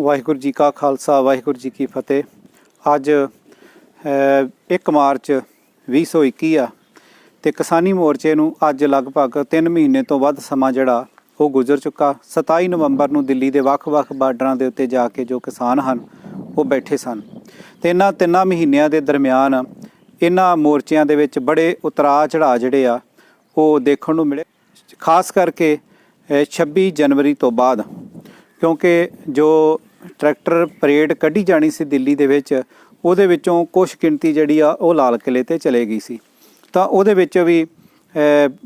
ਵਾਹਿਗੁਰੂ ਜੀ ਕਾ ਖਾਲਸਾ ਵਾਹਿਗੁਰੂ ਜੀ ਕੀ ਫਤਿਹ। ਅੱਜ ਅ, 1 ਮਾਰਚ 2021 ਆ ਤੇ ਕਿਸਾਨੀ ਮੋਰਚੇ ਨੂੰ ਅੱਜ ਲਗਭਗ 3 ਮਹੀਨੇ ਤੋਂ ਵੱਧ ਸਮਾਂ ਜਿਹੜਾ ਉਹ ਗੁਜ਼ਰ ਚੁੱਕਾ। 27 ਨਵੰਬਰ ਨੂੰ ਦਿੱਲੀ ਦੇ ਵੱਖ-ਵੱਖ ਬਾਰਡਰਾਂ ਦੇ ਉੱਤੇ ਜਾ ਕੇ ਜੋ ਕਿਸਾਨ ਹਨ ਉਹ ਬੈਠੇ ਸਨ। ਤੇ ਇਹਨਾਂ ਤਿੰਨਾਂ ਮਹੀਨਿਆਂ ਦੇ ਦਰਮਿਆਨ ਇਹਨਾਂ ਮੋਰਚਿਆਂ ਦੇ ਵਿੱਚ ਬੜੇ ਉਤਰਾਅ ਚੜਾਅ ਜਿਹੜੇ ਆ ਉਹ ਦੇਖਣ ਨੂੰ ਮਿਲੇ। ਖਾਸ ਕਰਕੇ ਅ, 26 ਜਨਵਰੀ ਤੋਂ ਬਾਅਦ ਕਿਉਂਕਿ ਜੋ ਟਰੈਕਟਰ ਪਰੇਡ ਕੱਢੀ ਜਾਣੀ ਸੀ ਦਿੱਲੀ ਦੇ ਵਿੱਚ, ਉਹਦੇ ਵਿੱਚੋਂ ਕੁਝ ਗਿਣਤੀ ਜਿਹੜੀ ਆ, ਉਹ ਲਾਲ ਕਿਲੇ ਤੇ ਚਲੇ ਗਈ ਸੀ। ਤਾਂ ਉਹਦੇ ਵਿੱਚ ਵੀ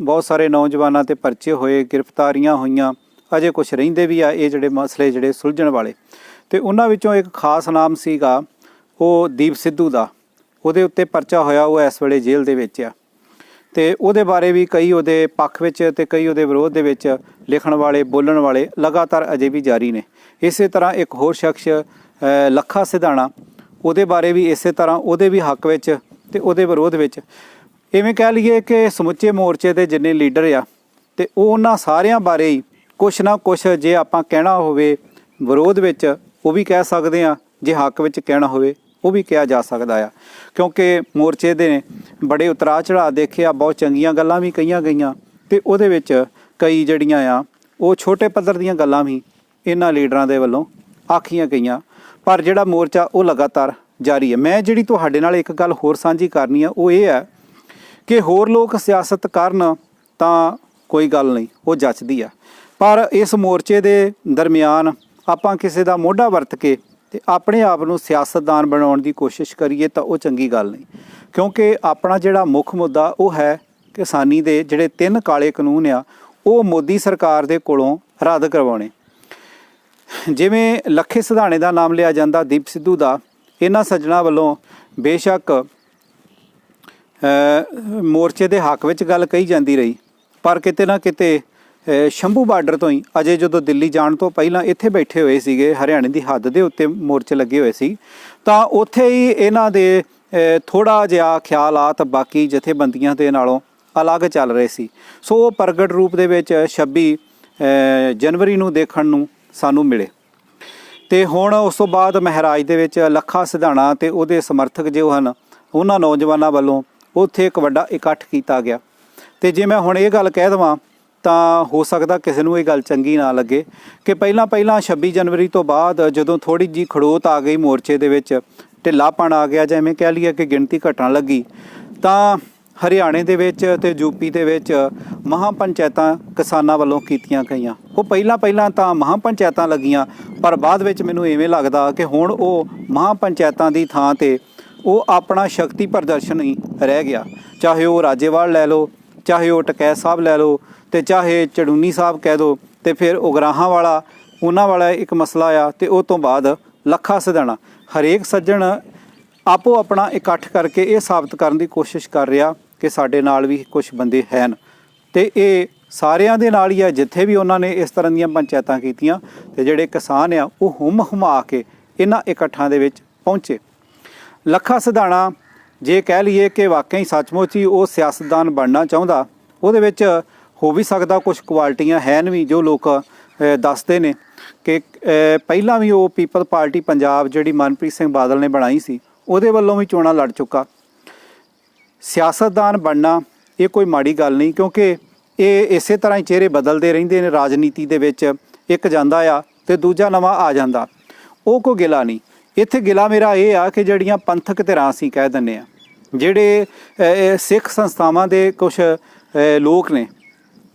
ਬਹੁਤ ਸਾਰੇ ਨੌਜਵਾਨਾਂ ਤੇ ਪਰਚੇ ਹੋਏ, ਗ੍ਰਿਫਤਾਰੀਆਂ ਹੋਈਆਂ, ਅਜੇ ਕੁਝ ਰਹਿੰਦੇ ਵੀ ਆ, ਇਹ ਜਿਹੜੇ ਮਸਲੇ ਜਿਹੜੇ ਸੁਲਝਣ ਵਾਲੇ। ਤੇ ਉਹਨਾਂ ਵਿੱਚੋਂ ਇੱਕ ਖਾਸ ਨਾਮ ਸੀਗਾ, ਉਹ ਦੀਪ ਸਿੱਧੂ ਦਾ। ਉਹਦੇ ਉੱਤੇ ਪਰਚਾ ਹੋਇਆ, ਉਹ ਇਸ ਵੇਲੇ ਜੇਲ੍ਹ ਦੇ ਵਿੱਚ ਆ। ਤੇ ਉਹਦੇ ਬਾਰੇ ਵੀ ਕਈ ਉਹਦੇ ਪੱਖ ਵਿੱਚ ਤੇ ਕਈ ਉਹਦੇ ਵਿਰੋਧ ਦੇ ਵਿੱਚ ਲਿਖਣ ਵਾਲੇ ਬੋਲਣ ਵਾਲੇ ਲਗਾਤਾਰ ਅਜੇ ਵੀ ਜਾਰੀ ਨੇ। ਇਸੇ ਤਰ੍ਹਾਂ ਇੱਕ ਹੋਰ ਸ਼ਖਸ ਅਹ, ਲੱਖਾ ਸਿਧਾਣਾ ਉਹਦੇ ਬਾਰੇ ਵੀ ਇਸੇ ਤਰ੍ਹਾਂ ਉਹਦੇ ਵੀ ਹੱਕ ਵਿੱਚ ਤੇ ਉਹਦੇ ਵਿਰੋਧ ਵਿੱਚ ਇਵੇਂ ਕਹਿ ਲਈਏ ਕਿ ਸਮੁੱਚੇ ਮੋਰਚੇ ਦੇ ਜਿੰਨੇ ਲੀਡਰ ਆ ਤੇ ਉਹ ਉਹਨਾਂ ਸਾਰਿਆਂ ਬਾਰੇ ਹੀ ਕੁਛ ਨਾ ਕੁਛ ਜੇ ਆਪਾਂ ਕਹਿਣਾ ਹੋਵੇ ਵਿਰੋਧ ਵਿੱਚ ਉਹ ਵੀ ਕਹਿ ਸਕਦੇ ਆ ਜੇ ਹੱਕ ਵਿੱਚ ਕਹਿਣਾ ਹੋਵੇ ਉਹ ਵੀ ਕਿਹਾ ਜਾ ਸਕਦਾ ਆ। ਕਿਉਂਕਿ ਮੋਰਚੇ ਦੇ ਬੜੇ ਉਤਰਾਅ ਚੜਾਅ ਦੇਖਿਆ ਬਹੁਤ ਚੰਗੀਆਂ ਗੱਲਾਂ ਵੀ ਕਹੀਆਂ ਗਈਆਂ। ਤੇ ਉਹਦੇ ਵਿੱਚ ਕਈ ਜਿਹੜੀਆਂ ਆ, ਉਹ ਛੋਟੇ ਪੱਧਰ ਦੀਆਂ ਗੱਲਾਂ ਵੀ ਇਹਨਾਂ ਲੀਡਰਾਂ ਦੇ ਵੱਲੋਂ ਆਖੀਆਂ ਗਈਆਂ। ਪਰ ਜਿਹੜਾ ਮੋਰਚਾ, ਉਹ ਲਗਾਤਾਰ ਜਾਰੀ ਹੈ। ਮੈਂ ਜਿਹੜੀ ਤੁਹਾਡੇ ਨਾਲ ਇੱਕ ਗੱਲ ਹੋਰ ਸਾਂਝੀ ਕਰਨੀ ਆ, ਉਹ ਇਹ ਹੈ ਕਿ ਹੋਰ ਲੋਕ ਸਿਆਸਤ ਕਰਨ ਤਾਂ ਕੋਈ ਗੱਲ ਨਹੀਂ, ਉਹ ਜੱਚਦੀ ਆ। ਪਰ ਇਸ ਮੋਰਚੇ ਦੇ ਦਰਮਿਆਨ ਆਪਾਂ ਕਿਸੇ ਦਾ ਮੋਢਾ ਵਰਤ ਕੇ ਤੇ ਆਪਣੇ ਆਪ ਨੂੰ ਸਿਆਸਤਦਾਨ ਬਣਾਉਣ ਦੀ ਕੋਸ਼ਿਸ਼ ਕਰੀਏ ਤਾਂ ਉਹ ਚੰਗੀ ਗੱਲ ਨਹੀਂ। ਕਿਉਂਕਿ ਆਪਣਾ ਜਿਹੜਾ ਮੁੱਖ ਮੁੱਦਾ ਉਹ ਹੈ ਕਿਸਾਨੀ ਦੇ ਜਿਹੜੇ ਤਿੰਨ ਕਾਲੇ ਕਾਨੂੰਨ ਆ, ਉਹ ਮੋਦੀ ਸਰਕਾਰ ਦੇ ਕੋਲੋਂ ਰੱਦ ਕਰਵਾਉਣੇ। ਜਿਵੇਂ ਲੱਖੇ ਸਿਧਾਣੇ ਦਾ ਨਾਮ ਲਿਆ ਜਾਂਦਾ ਦੀਪ ਸਿੱਧੂ ਦਾ, ਇਹਨਾਂ ਸੱਜਣਾ ਵੱਲੋਂ ਬੇਸ਼ੱਕ ਮੋਰਚੇ ਦੇ ਹੱਕ ਵਿੱਚ ਗੱਲ ਕਹੀ ਜਾਂਦੀ ਰਹੀ, ਪਰ ਕਿਤੇ ਨਾ ਕਿਤੇ ਸ਼ੰਭੂ ਬਾਰਡਰ ਤੋਂ ਹੀ ਅਜੇ ਜਦੋਂ ਦਿੱਲੀ ਜਾਣ ਤੋਂ ਪਹਿਲਾਂ ਇੱਥੇ ਬੈਠੇ ਹੋਏ ਸੀਗੇ, ਹਰਿਆਣੇ ਦੀ ਹੱਦ ਦੇ ਉੱਤੇ ਮੋਰਚੇ ਲੱਗੇ ਹੋਏ ਸੀ, ਤਾਂ ਉੱਥੇ ਹੀ ਇਹਨਾਂ ਦੇ ਥੋੜਾ ਜਿਹਾ ਖਿਆਲਾਤ ਬਾਕੀ ਜਥੇਬੰਦੀਆਂ ਦੇ ਨਾਲੋਂ ਅਲੱਗ ਚੱਲ ਰਹੇ ਸੀ। ਸੋ ਉਹ ਪ੍ਰਗਟ ਰੂਪ ਦੇ ਵਿੱਚ 26 ਜਨਵਰੀ ਨੂੰ ਦੇਖਣ ਨੂੰ ਸਾਨੂੰ ਮਿਲੇ। ਤੇ ਹੁਣ ਉਸ ਤੋਂ ਬਾਅਦ ਮਹਾਰਾਜ ਦੇ ਵਿੱਚ ਲੱਖਾ ਸਿਧਾਣਾ ਤੇ ਉਹਦੇ ਸਮਰਥਕ ਜੋ ਹਨ, ਉਹਨਾਂ ਨੌਜਵਾਨਾਂ ਵੱਲੋਂ ਉੱਥੇ ਇੱਕ ਵੱਡਾ ਇਕੱਠ ਕੀਤਾ ਗਿਆ। ਤੇ ਜੇ ਮੈਂ ਹੁਣ ਇਹ ਗੱਲ ਕਹਿ ਦਵਾਂ ਤਾਂ ਹੋ ਸਕਦਾ ਕਿਸੇ ਨੂੰ ਇਹ ਗੱਲ ਚੰਗੀ ਨਾ ਲੱਗੇ ਕਿ ਪਹਿਲਾਂ ਪਹਿਲਾਂ 26 ਜਨਵਰੀ ਤੋਂ ਬਾਅਦ ਜਦੋਂ ਥੋੜੀ ਜੀ ਖੜੋਤ ਆ ਗਈ ਮੋਰਚੇ ਦੇ ਵਿੱਚ ਢਿੱਲਾਪਣ ਆ ਗਿਆ ਜਿਵੇਂ ਕਹਿ ਲਈਏ ਕਿ ਗਿਣਤੀ ਘਟਣ ਲੱਗੀ, ਤਾਂ ਹਰਿਆਣੇ ਦੇ ਵਿੱਚ ਤੇ ਯੂਪੀ ਦੇ ਵਿੱਚ ਮਹਾਂ ਪੰਚਾਇਤਾਂ ਕਿਸਾਨਾਂ ਵੱਲੋਂ ਕੀਤੀਆਂ ਗਈਆਂ। ਉਹ ਪਹਿਲਾਂ ਪਹਿਲਾਂ ਤਾਂ ਮਹਾਂ ਪੰਚਾਇਤਾਂ ਲੱਗੀਆਂ, ਪਰ ਬਾਅਦ ਵਿੱਚ ਮੈਨੂੰ ਐਵੇਂ ਲੱਗਦਾ ਕਿ ਹੁਣ ਉਹ ਮਹਾਂ ਪੰਚਾਇਤਾਂ ਦੀ ਥਾਂ ਤੇ ਉਹ ਆਪਣਾ ਸ਼ਕਤੀ ਪ੍ਰਦਰਸ਼ਨ ਹੀ ਰਹਿ ਗਿਆ। ਚਾਹੇ ਉਹ ਰਾਜੇਵਾਲ ਲੈ ਲਓ ਚਾਹੇ ਉਹ ਟਕੈਤ ਸਾਹਿਬ ਲੈ ਲਓ ਤੇ ਚਾਹੇ ਚੜੂਨੀ ਸਾਹਿਬ ਕਹਿ ਦਿਓ ਤੇ ਫਿਰ ਉਗਰਾਹਾਂ ਵਾਲਾ, ਉਹਨਾਂ ਵਾਲਾ ਇੱਕ ਮਸਲਾ ਆ ਤੇ ਉਹ ਤੋਂ ਬਾਅਦ ਲੱਖਾ ਸਿਧਾਣਾ ਹਰੇਕ ਸੱਜਣ ਆਪੋ ਆਪਣਾ ਇਕੱਠ ਕਰਕੇ ਇਹ ਸਾਬਤ ਕਰਨ ਦੀ ਕੋਸ਼ਿਸ਼ ਕਰ ਰਿਹਾ ਕਿ ਸਾਡੇ ਨਾਲ ਵੀ ਕੁਝ ਬੰਦੇ ਹਨ। ਤੇ ਇਹ ਸਾਰਿਆਂ ਦੇ ਨਾਲ ਹੀ ਆ, ਜਿੱਥੇ ਵੀ ਉਹਨਾਂ ਨੇ ਇਸ ਤਰ੍ਹਾਂ ਦੀਆਂ ਪੰਚਾਇਤਾਂ ਕੀਤੀਆਂ ਤੇ ਜਿਹੜੇ ਕਿਸਾਨ ਆ, ਉਹ ਹੁਮ ਹੁਮਾ ਕੇ ਇਹਨਾਂ ਇਕੱਠਾਂ ਦੇ ਵਿੱਚ ਪਹੁੰਚੇ। ਲੱਖਾ ਸਿਧਾਣਾ ਜੇ ਕਹਿ ਲਈਏ ਕਿ ਵਾਕਈ ਸੱਚਮੁੱਚ ਹੀ ਉਹ ਸਿਆਸਤਦਾਨ ਬਣਨਾ ਚਾਹੁੰਦਾ, ਉਹਦੇ ਵਿੱਚ ਹੋ ਵੀ ਸਕਦਾ ਕੁਝ ਕੁਆਲਿਟੀਆਂ ਹਨ ਵੀ ਜੋ ਲੋਕ ਦੱਸਦੇ ਨੇ ਕਿ ਪਹਿਲਾਂ ਵੀ ਉਹ ਪੀਪਲ ਪਾਰਟੀ ਪੰਜਾਬ ਜਿਹੜੀ ਮਨਪ੍ਰੀਤ ਸਿੰਘ ਬਾਦਲ ਨੇ ਬਣਾਈ ਸੀ, ਉਹਦੇ ਵੱਲੋਂ ਵੀ ਚੋਣਾਂ ਲੜ ਚੁੱਕਾ। ਸਿਆਸਤਦਾਨ ਬਣਨਾ ਇਹ ਕੋਈ ਮਾੜੀ ਗੱਲ ਨਹੀਂ ਕਿਉਂਕਿ ਇਹ ਇਸੇ ਤਰ੍ਹਾਂ ਹੀ ਚਿਹਰੇ ਬਦਲਦੇ ਰਹਿੰਦੇ ਨੇ, ਰਾਜਨੀਤੀ ਦੇ ਵਿੱਚ ਇੱਕ ਜਾਂਦਾ ਆ ਤੇ ਦੂਜਾ ਨਵਾਂ ਆ ਜਾਂਦਾ। ਉਹ ਕੋ ਗਿਲਾ ਨਹੀਂ। ਇੱਥੇ ਗਿਲਾ ਮੇਰਾ ਇਹ ਆ ਕਿ ਜਿਹੜੀਆਂ ਪੰਥਕ ਧਿਰਾਂ ਅਸੀਂ ਕਹਿ ਦਿੰਨੇ ਆ ਜਿਹੜੇ ਸਿੱਖ ਸੰਸਥਾਵਾਂ ਦੇ ਕੁਝ ਲੋਕ ਨੇ,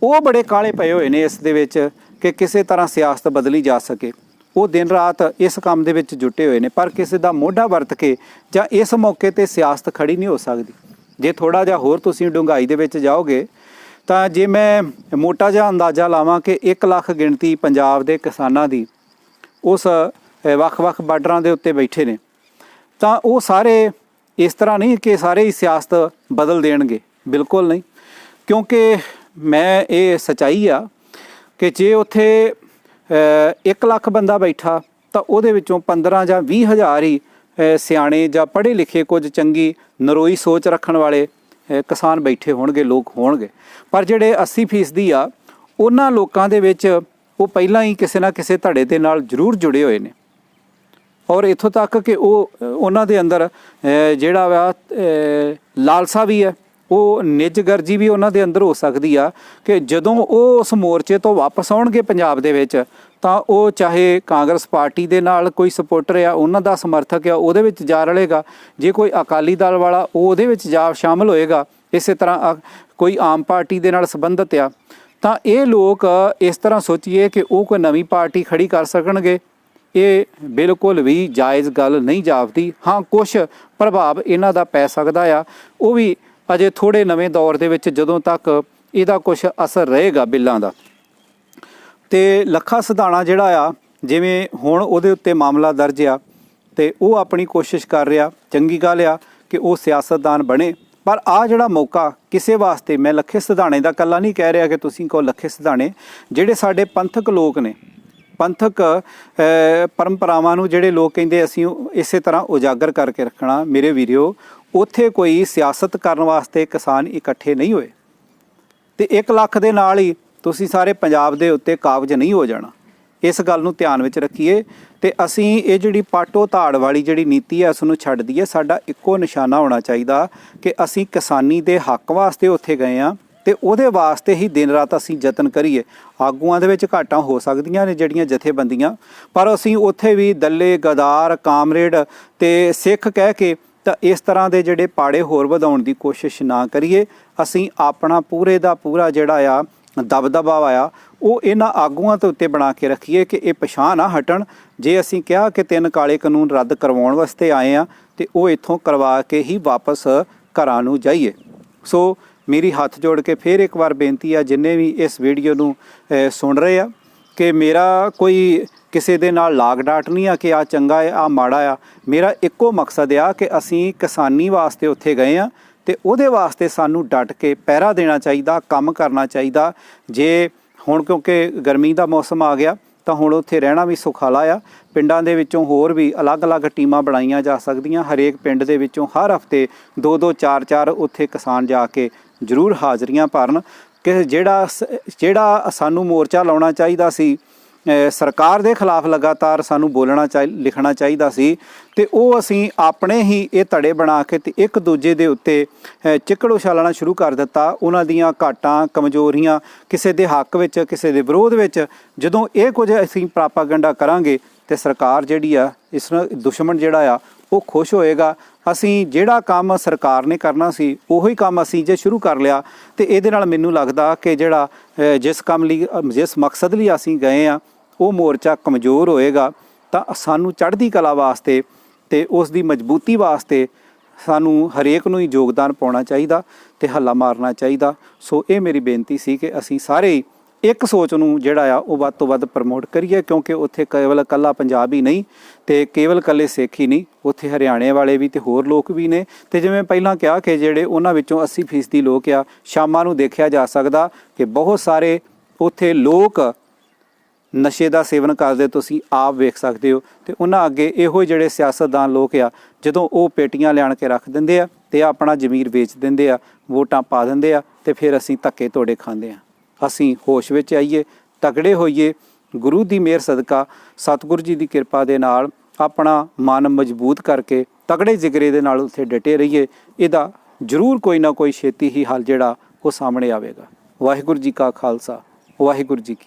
ਉਹ ਬੜੇ ਕਾਲੇ ਪਏ ਹੋਏ ਨੇ ਇਸ ਦੇ ਵਿੱਚ ਕਿ ਕਿਸੇ ਤਰ੍ਹਾਂ ਸਿਆਸਤ ਬਦਲੀ ਜਾ ਸਕੇ। ਉਹ ਦਿਨ ਰਾਤ ਇਸ ਕੰਮ ਦੇ ਵਿੱਚ ਜੁਟੇ ਹੋਏ ਨੇ, ਪਰ ਕਿਸੇ ਦਾ ਮੋਢਾ ਵਰਤ ਕੇ ਜਾਂ ਇਸ ਮੌਕੇ ਤੇ ਸਿਆਸਤ ਖੜੀ ਨਹੀਂ ਹੋ ਸਕਦੀ। ਜੇ ਥੋੜਾ ਜਿਹਾ ਹੋਰ ਤੁਸੀਂ ਡੂੰਘਾਈ ਦੇ ਵਿੱਚ ਜਾਓਗੇ, ਤਾਂ ਜੇ ਮੈਂ ਮੋਟਾ ਜਿਹਾ ਅੰਦਾਜ਼ਾ ਲਾਵਾਂ ਕਿ 1 ਲੱਖ ਗਿਣਤੀ ਪੰਜਾਬ ਦੇ ਕਿਸਾਨਾਂ ਦੀ ਉਸ ਵੱਖ-ਵੱਖ ਬਾਰਡਰਾਂ ਦੇ ਉੱਤੇ ਬੈਠੇ ਨੇ। ਤਾਂ ਉਹ ਸਾਰੇ ਇਸ ਤਰ੍ਹਾਂ ਨਹੀਂ ਕਿ ਸਾਰੇ ਹੀ ਸਿਆਸਤ ਬਦਲ ਦੇਣਗੇ। ਬਿਲਕੁਲ ਨਹੀਂ। ਕਿਉਂਕਿ ਮੈਂ, ਇਹ ਸਚਾਈ ਆ ਕਿ ਜੇ ਉੱਥੇ 1 ਲੱਖ ਬੰਦਾ ਬੈਠਾ, ਤਾਂ ਉਹਦੇ ਵਿੱਚੋਂ 15 ਜਾਂ 20 ਹਜ਼ਾਰ ਹੀ ਸਿਆਣੇ ਜਾਂ ਪੜ੍ਹੇ ਲਿਖੇ ਕੁਝ ਚੰਗੀ, ਨਰੋਈ ਸੋਚ ਰੱਖਣ ਵਾਲੇ ਕਿਸਾਨ ਬੈਠੇ ਹੋਣਗੇ, ਲੋਕ ਹੋਣਗੇ। ਪਰ ਜਿਹੜੇ 80% ਆ, ਉਹਨਾਂ ਲੋਕਾਂ ਦੇ ਵਿੱਚ ਉਹ ਪਹਿਲਾਂ ਹੀ ਕਿਸੇ ਨਾ ਕਿਸੇ ਧੜੇ ਦੇ ਨਾਲ ਜ਼ਰੂਰ ਜੁੜੇ ਹੋਏ ਨੇ। ਔਰ ਇੱਥੋਂ ਤੱਕ ਕਿ ਉਹ ਉਹਨਾਂ ਦੇ ਅੰਦਰ ਜਿਹੜਾ ਵਾ ਲਾਲਸਾ ਵੀ ਹੈ ਉਹ ਨਿੱਜਗਰਜੀ ਵੀ ਉਹਨਾਂ ਦੇ ਅੰਦਰ ਹੋ ਸਕਦੀ ਆ ਕਿ ਜਦੋਂ ਉਹ ਉਸ ਮੋਰਚੇ ਤੋਂ ਵਾਪਸ ਆਉਣਗੇ ਪੰਜਾਬ ਦੇ ਵਿੱਚ ਤਾਂ ਉਹ ਚਾਹੇ ਕਾਂਗਰਸ ਪਾਰਟੀ ਦੇ ਨਾਲ ਕੋਈ ਸਪੋਰਟਰ ਆ ਉਹਨਾਂ ਦਾ ਸਮਰਥਕ ਆ ਉਹਦੇ ਵਿੱਚ ਜਾ ਰਲੇਗਾ। ਜੇ ਕੋਈ ਅਕਾਲੀ ਦਲ ਵਾਲਾ ਉਹ ਉਹਦੇ ਵਿੱਚ ਜਾ ਸ਼ਾਮਲ ਹੋਏਗਾ ਇਸੇ ਤਰ੍ਹਾਂ ਅ, ਕੋਈ ਆਮ ਪਾਰਟੀ ਦੇ ਨਾਲ ਸੰਬੰਧਿਤ ਆ। ਤਾਂ ਇਹ ਲੋਕ ਇਸ ਤਰ੍ਹਾਂ ਸੋਚੀਏ ਕਿ ਉਹ ਕੋਈ ਨਵੀਂ ਪਾਰਟੀ ਖੜੀ ਕਰ ਸਕਣਗੇ। ਇਹ ਬਿਲਕੁਲ ਵੀ ਜਾਇਜ਼ ਗੱਲ ਨਹੀਂ ਜਾਪਦੀ। ਹਾਂ ਕੁਝ ਪ੍ਰਭਾਵ ਇਹਨਾਂ ਦਾ ਪੈ ਸਕਦਾ ਆ। ਉਹ ਵੀ ਅਜੇ ਥੋੜੇ ਨਵੇਂ ਦੌਰ ਦੇ ਵਿੱਚ ਜਦੋਂ ਤੱਕ ਇਹਦਾ ਕੁਝ ਅਸਰ ਰਹੇਗਾ ਬਿੱਲਾਂ ਦਾ। ਤੇ ਲੱਖਾ ਸਿਧਾਣਾ ਜਿਹੜਾ ਆ, ਜਿਵੇਂ ਹੁਣ ਉਹਦੇ ਉੱਤੇ ਮਾਮਲਾ ਦਰਜ ਆ, ਤੇ ਉਹ ਆਪਣੀ ਕੋਸ਼ਿਸ਼ ਕਰ ਰਿਹਾ, ਚੰਗੀ ਗੱਲ ਆ ਕਿ ਉਹ ਸਿਆਸਤਦਾਨ ਬਣੇ। ਪਰ ਆ ਜਿਹੜਾ ਮੌਕਾ, ਕਿਸੇ ਵਾਸਤੇ ਮੈਂ ਲੱਖੇ ਸਿਧਾਣੇ ਦਾ ਕੱਲਾ ਨਹੀਂ ਕਹਿ ਰਿਹਾ ਕਿ ਤੁਸੀਂ ਕਹੋ ਲੱਖੇ ਸਿਧਾਣੇ, ਜਿਹੜੇ ਸਾਡੇ ਪੰਥਕ ਲੋਕ ਨੇ ਪੰਥਕ ਪਰੰਪਰਾਵਾਂ ਨੂੰ ਜਿਹੜੇ ਲੋਕ ਕਹਿੰਦੇ ਅਸੀਂ ਇਸੇ ਤਰ੍ਹਾਂ ਉਜਾਗਰ ਕਰਕੇ ਰੱਖਣਾ, ਮੇਰੇ ਵੀਰਿਓ, ਉੱਥੇ ਕੋਈ ਸਿਆਸਤ ਕਰਨ ਵਾਸਤੇ ਕਿਸਾਨ ਇਕੱਠੇ ਨਹੀਂ ਹੋਏ। ਤੇ 1 ਲੱਖ ਦੇ ਨਾਲ ਹੀ ਤੁਸੀਂ ਸਾਰੇ ਪੰਜਾਬ ਦੇ ਉੱਤੇ ਕਾਬਜ ਨਹੀਂ ਹੋ ਜਾਣਾ। ਇਸ ਗੱਲ ਨੂੰ ਧਿਆਨ ਵਿੱਚ ਰੱਖੀਏ। ਤੇ ਅਸੀਂ ਇਹ ਜਿਹੜੀ ਪਾਟੋ ਧਾੜ ਵਾਲੀ ਜਿਹੜੀ ਨੀਤੀ ਹੈ ਉਸ ਨੂੰ ਛੱਡ ਦਈਏ। ਸਾਡਾ ਇੱਕੋ ਨਿਸ਼ਾਨਾ ਹੋਣਾ ਚਾਹੀਦਾ ਕਿ ਅਸੀਂ ਕਿਸਾਨੀ ਦੇ ਹੱਕ ਵਾਸਤੇ ਉੱਥੇ ਗਏ ਆ ਤੇ ਉਹਦੇ ਵਾਸਤੇ ਹੀ ਦਿਨ ਰਾਤ ਅਸੀਂ ਯਤਨ ਕਰੀਏ। ਆਗੂਆਂ ਦੇ ਵਿੱਚ ਘਾਟਾਂ ਹੋ ਸਕਦੀਆਂ ਨੇ ਜਿਹੜੀਆਂ ਜਥੇਬੰਦੀਆਂ, ਪਰ ਅਸੀਂ ਉੱਥੇ ਵੀ ਦੱਲੇ, ਗਦਾਰ, ਕਾਮਰੇਡ ਤੇ ਸਿੱਖ ਕਹਿ ਕੇ ਤਾਂ ਇਸ ਤਰ੍ਹਾਂ ਦੇ ਜਿਹੜੇ ਪਾੜੇ ਹੋਰ ਵਧਾਉਣ ਦੀ ਕੋਸ਼ਿਸ਼ ਨਾ ਕਰੀਏ। ਅਸੀਂ ਆਪਣਾ ਪੂਰੇ ਦਾ ਪੂਰਾ ਜਿਹੜਾ ਆ, ਦਬਦਬਾ ਆ, ਉਹ ਇਹਨਾਂ ਆਗੂਆਂ ਤੋਂ ਉੱਤੇ ਬਣਾ ਕੇ ਰੱਖੀਏ ਕਿ ਇਹ ਪਛਾਣ ਨਾ ਹਟਣ। ਜੇ ਅਸੀਂ ਕਿਹਾ ਕਿ ਤਿੰਨ ਕਾਲੇ ਕਾਨੂੰਨ ਰੱਦ ਕਰਵਾਉਣ ਵਾਸਤੇ ਆਏ ਆ ਤੇ ਉਹ ਇੱਥੋਂ ਕਰਵਾ ਕੇ ਹੀ ਵਾਪਸ ਘਰਾਂ ਨੂੰ ਜਾਈਏ। ਸੋ ਮੇਰੀ ਹੱਥ ਜੋੜ ਕੇ ਫੇਰ ਇੱਕ ਵਾਰ ਬੇਨਤੀ ਆ, ਜਿੰਨੇ ਵੀ ਇਸ ਵੀਡੀਓ ਨੂੰ ਸੁਣ ਰਹੇ ਆ, ਕਿ ਮੇਰਾ ਕੋਈ ਕਿਸੇ ਦੇ ਨਾਲ ਲਾਗ ਡਾਟ ਨਹੀਂ ਆ ਕਿ ਆ ਚੰਗਾ ਹੈ ਆ ਮਾੜਾ ਆ। ਮੇਰਾ ਇੱਕੋ ਮਕਸਦ ਆ ਕਿ ਅਸੀਂ ਕਿਸਾਨੀ ਵਾਸਤੇ ਉੱਥੇ ਗਏ ਆ ਤੇ ਉਹਦੇ ਵਾਸਤੇ ਸਾਨੂੰ ਡਟ ਕੇ ਪਹਿਰਾ ਦੇਣਾ ਚਾਹੀਦਾ, ਕੰਮ ਕਰਨਾ ਚਾਹੀਦਾ। ਜੇ ਹੁਣ ਕਿਉਂਕਿ ਗਰਮੀ ਦਾ ਮੌਸਮ ਆ ਗਿਆ, ਤਾਂ ਹੁਣ ਉੱਥੇ ਰਹਿਣਾ ਵੀ ਸੁਖਾਲਾ ਆ। ਪਿੰਡਾਂ ਦੇ ਵਿੱਚੋਂ ਹੋਰ ਵੀ ਅਲੱਗ-ਅਲੱਗ ਟੀਮਾਂ ਬਣਾਈਆਂ ਜਾ ਸਕਦੀਆਂ। ਹਰੇਕ ਪਿੰਡ ਦੇ ਵਿੱਚੋਂ ਹਰ ਹਫ਼ਤੇ ਦੋ ਦੋ ਚਾਰ ਚਾਰ ਉੱਥੇ ਕਿਸਾਨ ਜਾ ਕੇ ਜ਼ਰੂਰ ਹਾਜ਼ਰੀਆਂ ਭਰਨ ਕਿ ਜਿਹੜਾ ਸ- ਜਿਹੜਾ ਸਾਨੂੰ ਮੋਰਚਾ ਲਾਉਣਾ ਚਾਹੀਦਾ ਸੀ ਸਰਕਾਰ ਦੇ ਖਿਲਾਫ ਲਗਾਤਾਰ ਸਾਨੂੰ ਬੋਲਣਾ ਚਾਹੀ, ਲਿਖਣਾ ਚਾਹੀਦਾ ਸੀ ਤੇ ਉਹ ਅਸੀਂ ਆਪਣੇ ਹੀ ਇਹ ਧੜੇ ਬਣਾ ਕੇ ਤੇ ਇੱਕ ਦੂਜੇ ਦੇ ਉੱਤੇ ਚਿੱਕੜ ਉਛਾਲਣਾ ਸ਼ੁਰੂ ਕਰ ਦਿੱਤਾ। ਉਹਨਾਂ ਦੀਆਂ ਘਾਟਾਂ, ਕਮਜ਼ੋਰੀਆਂ ਕਿਸੇ ਦੇ ਹੱਕ ਵਿੱਚ, ਕਿਸੇ ਦੇ ਵਿਰੋਧ ਵਿੱਚ, ਜਦੋਂ ਇਹ ਕੁਝ ਅਸੀਂ ਪ੍ਰਾਪਾਗੈਂਡਾ ਕਰਾਂਗੇ ਤੇ ਸਰਕਾਰ ਜਿਹੜੀ ਆ, ਇਸ ਨਾਲ ਦੁਸ਼ਮਣ ਜਿਹੜਾ ਆ, ਉਹ ਖੁਸ਼ ਹੋਏਗਾ। ਅਸੀਂ ਜਿਹੜਾ ਕੰਮ ਸਰਕਾਰ ਨੇ ਕਰਨਾ ਸੀ, ਉਹੀ ਕੰਮ ਅਸੀਂ ਜੇ ਸ਼ੁਰੂ ਕਰ ਲਿਆ, ਤੇ ਇਹਦੇ ਨਾਲ ਮੈਨੂੰ ਲੱਗਦਾ ਕਿ ਜਿਹੜਾ ਜਿਸ ਕੰਮ ਲਈ, ਜਿਸ ਮਕਸਦ ਲਈ ਅਸੀਂ ਗਏ ਆ ਉਹ ਮੋਰਚਾ ਕਮਜ਼ੋਰ ਹੋਏਗਾ, ਤਾਂ ਸਾਨੂੰ ਚੜ੍ਹਦੀ ਕਲਾ ਵਾਸਤੇ ਤੇ ਉਸ ਦੀ ਮਜ਼ਬੂਤੀ ਵਾਸਤੇ ਸਾਨੂੰ ਹਰੇਕ ਨੂੰ ਹੀ ਯੋਗਦਾਨ ਪਾਉਣਾ ਚਾਹੀਦਾ ਤੇ ਹੱਲਾ ਮਾਰਨਾ ਚਾਹੀਦਾ। ਸੋ ਇਹ ਮੇਰੀ ਬੇਨਤੀ ਸੀ ਕਿ ਅਸੀਂ ਸਾਰੇ ਹੀ ਇੱਕ ਸੋਚ ਨੂੰ ਜਿਹੜਾ ਆ, ਉਹ ਵੱਧ ਤੋਂ ਵੱਧ ਪ੍ਰਮੋਟ ਕਰੀਏ, ਕਿਉਂਕਿ ਉੱਥੇ ਕੇਵਲ ਇਕੱਲਾ ਪੰਜਾਬ ਹੀ ਨਹੀਂ ਤੇ ਕੇਵਲ ਇਕੱਲੇ ਸਿੱਖ ਹੀ ਨਹੀਂ, ਉੱਥੇ ਹਰਿਆਣੇ ਵਾਲੇ ਵੀ ਤੇ ਹੋਰ ਲੋਕ ਵੀ ਨੇ। ਤੇ ਜਿਵੇਂ ਪਹਿਲਾਂ ਕਿਹਾ ਕਿ ਜਿਹੜੇ ਉਹਨਾਂ ਵਿੱਚੋਂ 80% ਲੋਕ ਆ, ਸ਼ਾਮਾਂ ਨੂੰ ਦੇਖਿਆ ਜਾ ਸਕਦਾ ਕਿ ਬਹੁਤ ਸਾਰੇ ਉੱਥੇ ਲੋਕ ਨਸ਼ੇ ਦਾ ਸੇਵਨ ਕਰਦੇ, ਤੁਸੀਂ ਆਪ ਵੇਖ ਸਕਦੇ ਹੋ। ਤੇ ਉਹਨਾਂ ਅੱਗੇ ਇਹੋ ਜਿਹੜੇ ਸਿਆਸਤਦਾਨ ਲੋਕ ਆ, ਜਦੋਂ ਉਹ ਪੇਟੀਆਂ ਲਿਆਣ ਕੇ ਰੱਖ ਦਿੰਦੇ ਆ ਤੇ ਆਪਣਾ ਜ਼ਮੀਰ ਵੇਚ ਦਿੰਦੇ ਆ, ਵੋਟਾਂ ਪਾ ਦਿੰਦੇ ਆ ਤੇ ਫਿਰ ਅਸੀਂ ਧੱਕੇ ਤੋੜੇ ਖਾਂਦੇ ਆ। ਅਸੀਂ ਹੋਸ਼ ਵਿੱਚ ਆਈਏ, ਤਕੜੇ ਹੋਈਏ, ਗੁਰੂ ਦੀ ਮਿਹਰ ਸਦਕਾ, ਸਤਿਗੁਰੂ ਜੀ ਦੀ ਕਿਰਪਾ ਦੇ ਨਾਲ ਆਪਣਾ ਮਨ ਮਜ਼ਬੂਤ ਕਰਕੇ ਤਗੜੇ ਜਿਗਰੇ ਦੇ ਨਾਲ ਉੱਥੇ ਡਟੇ ਰਹੀਏ, ਇਹਦਾ ਜ਼ਰੂਰ ਕੋਈ ਨਾ ਕੋਈ ਛੇਤੀ ਹੀ ਹੱਲ ਜਿਹੜਾ ਉਹ ਸਾਹਮਣੇ ਆਵੇਗਾ। ਵਾਹਿਗੁਰੂ ਜੀ ਕਾ ਖਾਲਸਾ, ਵਾਹਿਗੁਰੂ ਜੀ ਕੀ